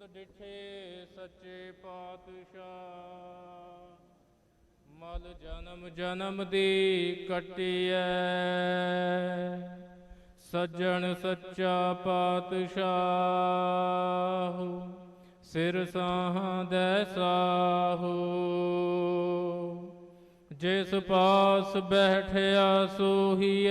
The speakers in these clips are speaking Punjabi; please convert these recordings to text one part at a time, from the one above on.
ਤੁਧ ਡਿਠੇ ਸੱਚੇ ਪਾਤਸ਼ਾਹ। ਮਲ ਜਨਮ ਜਨਮ ਦੀ ਕਟਿਐ। ਸੱਜਣ ਸੱਚਾ ਪਾਤਸ਼ਾਹ। ਸਿਰ ਸਾਹਦੈ ਸਾਹੂ। ਜਿਸ ਪਾਸ ਬੈਠਿਆ ਸੋਹੀਐ।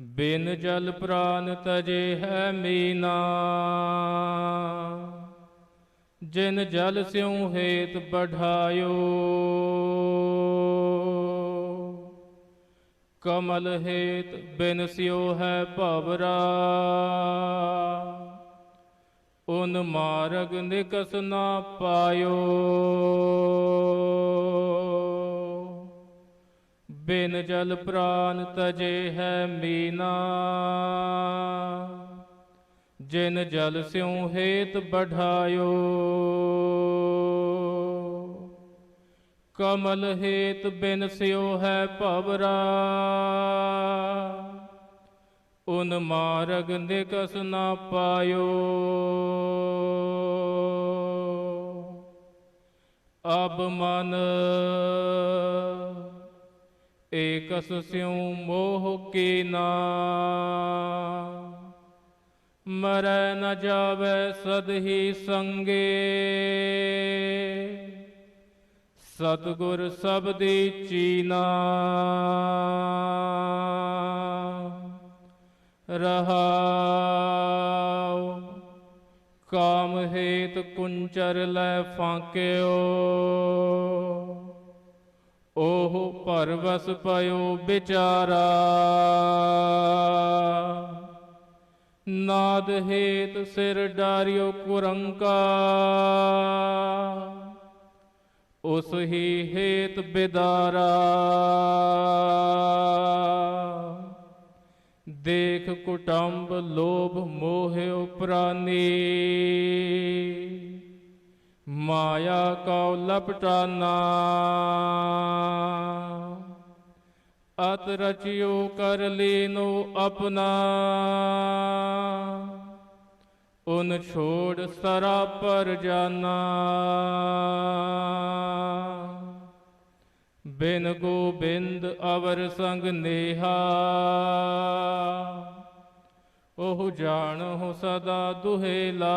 ਬਿਨ ਜਲ ਪ੍ਰਾਨ ਤਜੇ ਹੈ ਮੀਨਾ। ਜਿਨ ਜਲ ਸਿਉ ਹੇਤ ਬਢਾਇਓ। ਕਮਲ ਹੇਤ ਬਿਨ ਸਿਉ ਹੈ ਭਵਰਾ। ਉਨ ਮਾਰਗ ਨਿਕਸ ਨਾ ਪਾਇਓ। ਬਿਨ ਜਲ ਪ੍ਰਾਨ ਤਜੇ ਹੈ ਮੀਨਾ। ਜਿਨ ਜਲ ਸਿਉ ਹੇਤ ਬਢਾਇਓ। ਕਮਲ ਹੇਤ ਬਿਨ ਸਿਉ ਹੈ ਭਵਰਾ। ਉਨ ਮਾਰਗ ਨਿਕਸ ਨਾ ਪਾਇਓ। ਅਬ ਮਨ ਏਕਸ ਸਿਉ ਮੋਹ ਕੀ ਨਾ। ਮਰੈ ਨ ਜਾਵੇ ਸਦ ਹੀ ਸੰਗੇ। ਸਤਗੁਰ ਸਬਦੀ ਚੀਨਾ। ਰਹਾਉ, ਕਾਮ ਹੇਤ ਕੁੰਚਰ ਲੈ ਫਾਕਿਓ। ਉਹ ਪਰਵਸ ਪਇਓ ਵਿਚਾਰਾ। ਨਾਦ ਹੇਤ ਸਿਰ ਡਾਰਿਓ ਕੁਰੰਕਾ। ਉਸ ਹੀ ਹੇਤ ਬਿਦਾਰਾ। ਦੇਖ ਕੁਟੰਬ ਲੋਭ ਮੋਹਿ ਪ੍ਰਾਨੀ। ਮਾਇਆ ਕਉ ਲਪਟਾਨਾ। ਅਤ ਰਚਿਓ ਕਰ ਲੀਨੋ ਆਪਣਾ। ਉਨ ਛੋੜ ਸਰਾ ਪਰ ਜਾਨਾ। ਬਿਨ ਗੋਬਿੰਦ ਅਵਰ ਸੰਗ ਨੇਹਾ। ਉਹ ਜਾਣਹੁ ਸਦਾ ਦੁਹੇਲਾ।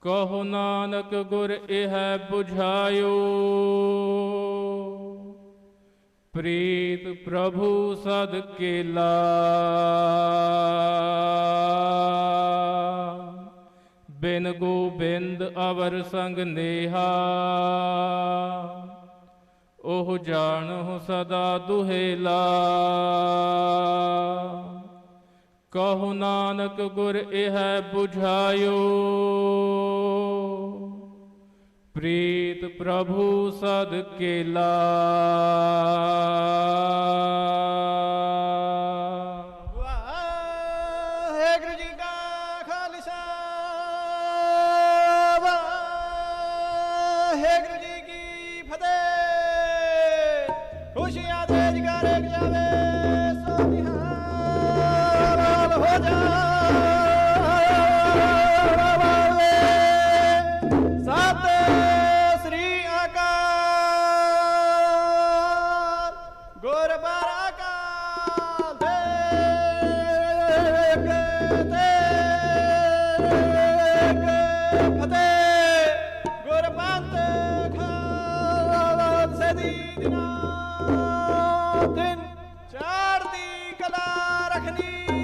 ਕਹੋ ਨਾਨਕ ਗੁਰ ਇਹ 부ਝਾਇਓ ਪ੍ਰੀਤ ਪ੍ਰਭੂ ਸਦ ਕੇਲਾ। ਬਿਨ ਗੋਬਿੰਦ ਅਵਰ ਸੰਗ ਨੇਹਾ। ਉਹ ਜਾਣਹੁ ਸਦਾ ਦੁਹੇਲਾ। ਕਹੋ ਨਾਨਕ ਗੁਰ ਇਹ 부ਝਾਇਓ ਪ੍ਰੀਤ ਪ੍ਰਭੂ ਸਦ ਕੇਲਾ। America. ਤਿੰਨ ਚਾਰ ਦੀ ਕਲਾ ਰਖਨੀ